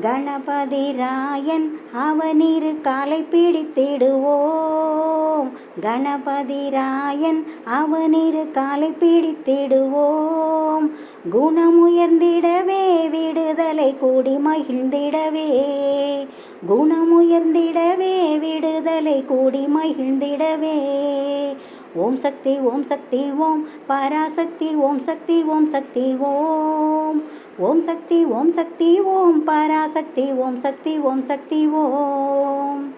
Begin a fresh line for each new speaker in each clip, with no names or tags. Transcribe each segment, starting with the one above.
கணபதி ராயன் அவனிரு காலை பிடித்திடுவோம். கணபதி ராயன் அவனிரு காலை பிடித்திடுவோம். குணமுயர்ந்திடவே விடுதலை கூடி மகிழ்ந்திடவே. குணமுயர்ந்திடவே விடுதலை கூடி மகிழ்ந்திடவே. ஓம் சக்தி ஓம் சக்தி ஓம் பராசக்தி ஓம் சக்தி ஓம் சக்தி ஓம். ஓம் சக்தி ஓம் சக்தி ஓம் பராசக்தி ஓம் சக்தி ஓம் சக்தி ஓம்.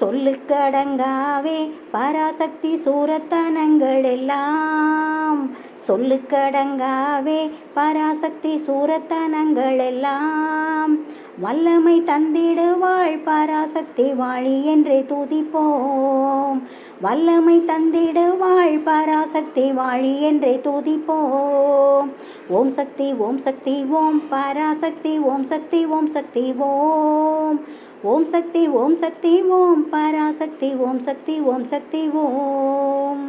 சொல்லுக்கடங்காவே பராசக்தி சூரத்தனங்கள் எல்லாம். சொல்லுக்கடங்காவே பராசக்தி சூரத்தனங்கள் எல்லாம். வல்லமை தந்திடுவாள் பராசக்தி வாழி என்றே துதிப்போம். வல்லமை தந்திடுவாள் பராசக்தி வாழி என்றே துதிப்போம். ஓம் சக்தி ஓம் சக்தி ஓம் பராசக்தி ஓம் சக்தி ஓம் சக்தி ஓம். ஓம் சக்தி ஓம் சக்தி ஓம் பராசக்தி ஓம் சக்தி ஓம் சக்தி ஓம்.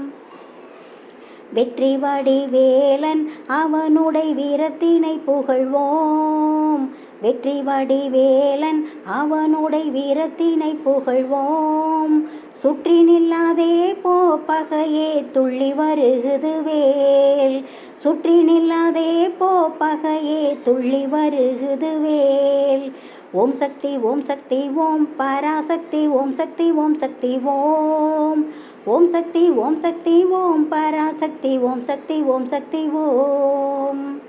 வெற்றி வடிவேலன் அவனுடைய வீரத்தினை புகழ்வோம். வெற்றி வடிவேலன் அவனுடைய வீரத்தினை புகழ்வோம். சுற்றி நில்லாதே போ பகையே துள்ளி வருகுது வேல். சுற்றி நில்லாதே போ பகையே துள்ளி வருகுது வேல். ஓம் சக்தி ஓம் சக்தி ஓம் பராசக்தி ஓம் சக்தி ஓம் சக்தி ஓம். ஓம் சக்தி ஓம் சக்தி ஓம் பராசக்தி ஓம் சக்தி ஓம் சக்தி ஓம்.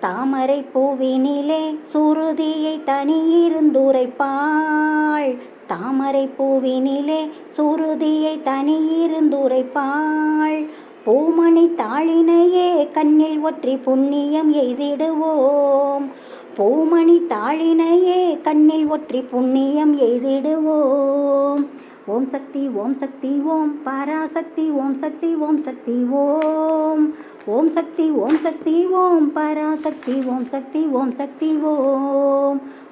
தாமரை பூவினிலே சுருதியை தனியிருந்துரைப்பாள். தாமரை பூவினிலே சுருதியை தனியிருந்துரைப்பாள். பூமணி தாளினையே கண்ணில் ஒற்றி புண்ணியம் எய்திடுவோம். பூமணி தாளினையே கண்ணில் ஒற்றி புண்ணியம் எய்திடுவோம். ஓம் சக்தி ஓம் சக்தி ஓம் பராசக்தி ஓம் சக்தி ஓம் சக்தி ஓம். ஓம் சக்தி ஓம் சக்தி ஓம் பராசக்தி ஓம் சக்தி ஓம் சக்தி ஓம்.